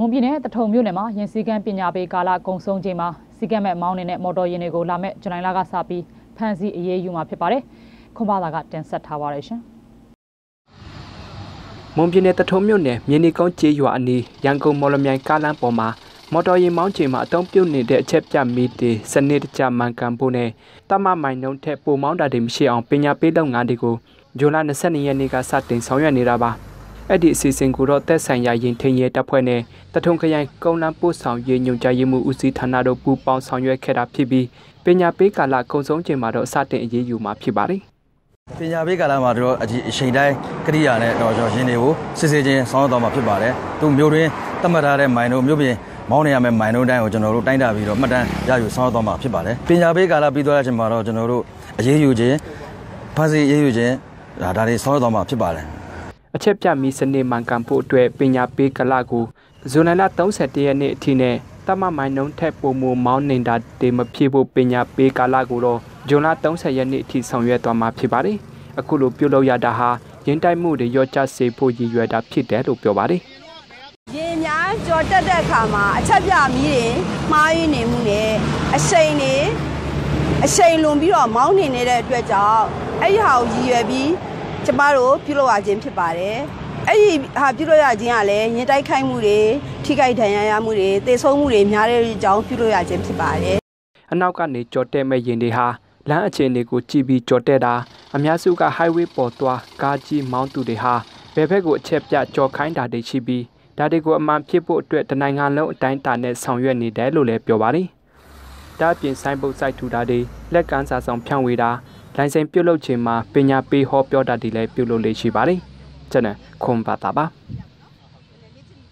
မွန်ပြည်နယ်တထုံမြို့နယ်မှာရင်းစည်းကမ်းပညာပေးကာလကုံဆုံးချိန်မှာစီကံမဲ့မောင်းနေတဲ့မော်တော်ယာဉ်တွေကိုလာမဲ့ဇူလိုင်လကစပြီးဖမ်းဆီးအရေးယူမှာဖြစ်ပါတယ်။ခွန်ပါသာကတင်ဆက်ထားပါရရှင်။မွန်ပြည်နယ်တထုံမြို့နယ်မြင်းနီကုန်းကျေးရွာအနီးရန်ကုန်မော်လမြိုင်ကားလမ်းပေါ်မှာမော်တော်ယာဉ်မောင်းချိန်မှာအုံပြုတ်နေတဲ့အချက်ပြမီတီစနစ်တကျမှန်ကန်ဖို့နဲ့တမမိုင်နှုံးထက်ပိုမောင်းတာတွေမရှိအောင်ပညာပေးလုပ်ငန်းတွေကိုဇွန်လ22ရက်နေ့ကစတင်ဆောင်ရွက်နေတာပါ အဲ့ဒီအစီအစဉ်ကိုတော့သက်ဆိုင်ရာရင်ထင်းရဲတပ်ဖွဲ့နဲ့တထုံခရိုင်ကုန်းလန်းပို့ဆောင်ရေးညွှန်ကြားရေးမှူးဦးစီးဌာနတို့ပူးပေါင်းဆောင်ရွက်ခဲ့တာဖြစ်ပြီးပညာပေးကာလကုံဆုံးချိန်မှာတော့စတင်အရေးယူမှာဖြစ်ပါတယ်ပညာပေးကာလမှာတော့အချိန်တိုင်းကရိယာနဲ့တော့ကျွန်တော်ရင်းတွေကိုစစ်စစ်ချင်းဆောင်းတော့မှာဖြစ်ပါတယ်သူမျိုးတွင်တတ်မှတ်ထားတဲ့မိုင်တို့မျိုးပြင်မောင်းနေရမယ့်မိုင်တို့တိုင်းကိုကျွန်တော်တို့တိုင်းတာပြီးတော့မှတ်တမ်းရယူဆောင်းတော့မှာဖြစ်ပါတယ်ပညာပေးကာလပြီးသွားတဲ့အချိန်မှာတော့ကျွန်တော်တို့အရေးယူခြင်းဖန်စီအရေးယူခြင်းဒါဒါတွေဆောင်းတော့မှာဖြစ်ပါတယ် အချက်ပြမီစနစ်မှန်ကန်ဖို့အတွက်ပညာပေးကလကိုဇွန်လ31ရက်နေ့အထိနဲ့တမမိုင်နှုံးထက်ပုံမမောင်းနေတာတေမဖြစ်ဖို့ပညာပေးကာလကိုတော့ဇွန်လ30ရက်နေ့အထိဆောင်ရွက်သွားမှာဖြစ်ပါတယ်။အခုလိုပြုလုပ်ရတာဟာရင်တိုက်မှုတွေရော့ချစေဖို့ရည်ရွယ်တာဖြစ်တယ်လို့ပြောပါတယ်။ရေများကြော်တက်တဲ့အခါမှာအချက်ပြမီးတွေမှားရင်းနေမှုနဲ့အရှိန်တွေအရှိန်လွန်ပြီးတော့မောင်းနေနေတဲ့အတွက်ကြောင့်အဲ့ဒီဟာကိုရည်ရွယ်ပြီး ကျမတို့ပြုလုပ်ရခြင်းဖြစ်ပါတယ်အဲ့ဒီဟာပြုလုပ်ရခြင်းကလည်းရင်တိုက်ခိုက်မှုတွေထိခိုက်ဒဏ်ရာရမှုတွေသေဆုံးမှုတွေများတဲ့အကြောင်းပြုလုပ်ရခြင်းဖြစ်ပါတယ်အနောက်ကနေကြော်တဲ့မဲ့ရင်တွေဟာလမ်းအခြေအနေကိုကြည့်ပြီးကြော်တဲ့တာအများစုက highway ပေါ်သွားကားကြီးမောင်းသူတွေဟာဘယ်ဘက်ကိုအချက်ပြကြော်ခိုင်းတာတွေရှိပြီးဒါတွေကိုအမှန်ဖြစ်ဖို့အတွက်တနိုင်ငံလုံးအတိုင်းအတာနဲ့ဆောင်ရွက်နေတယ်လို့လည်းပြောပါတယ်။ဒါ့အပြင်စိုင်းပုတ်စိုက်ထူတာတွေလက်ကမ်းစာဆောင်ဖြန့်ဝေတာ လိုင်စင်ပြုတ်လုခြင်းမှာပညာပေးဟောပြောတာတွေလည်းပြုတ်လုလေ့ရှိပါတယ်ကျွန်တော်ခွန်ပါတာပါ